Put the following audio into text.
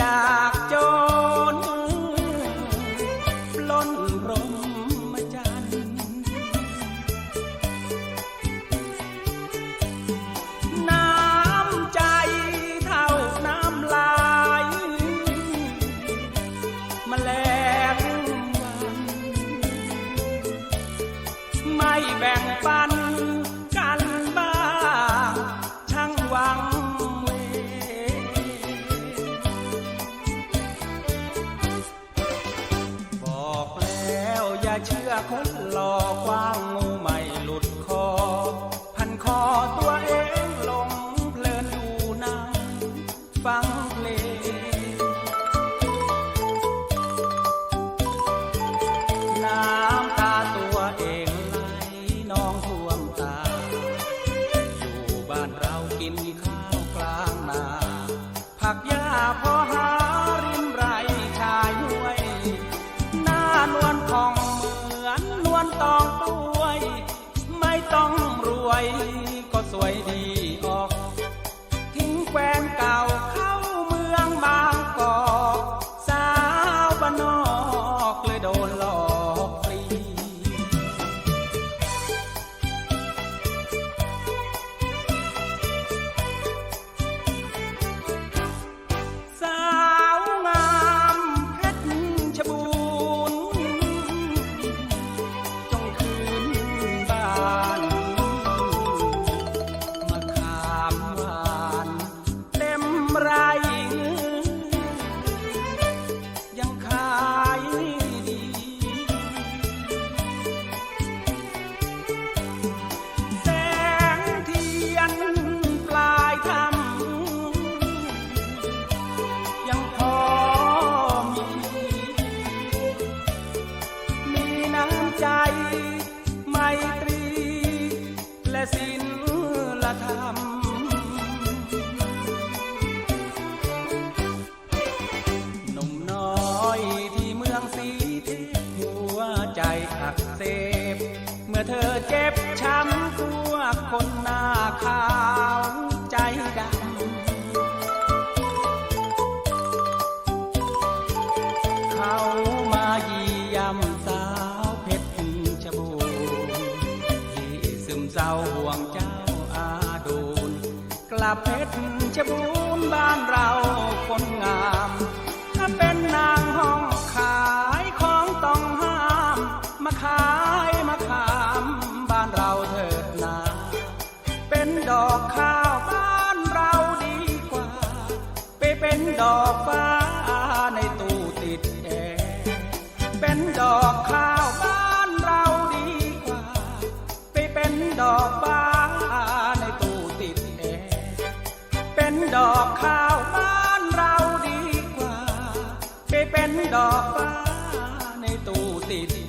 จากโจรปล้นพรหมจันทร์น้ำใจเท่าน้ำลายแมลงวันไม่แบ่งปัน คนหล่อกว่างงูไม่ ก็สวยดี ใจ ไมตรี และศิลธรรม หนุ่มน้อยที่เมืองสีเทพหัวใจอักเสบ เมื่อเธอเจ็บช้ำพวกคนหน้าขาว ลับเพชรชบูรณ์บ้านเราคนงามถ้าเป็นนางห้องขายของต้องห้าม มาขายมาขามบ้านเราเถิดนา เป็นดอกข้าวบ้านเราดีกว่า ไปเป็นดอกฟ้าในตู้ติดแอร์เป็นดอกข้าวบ้านเราดีกว่า ไปเป็นดอกฟ้า ดอกฟ้าในตู้ติด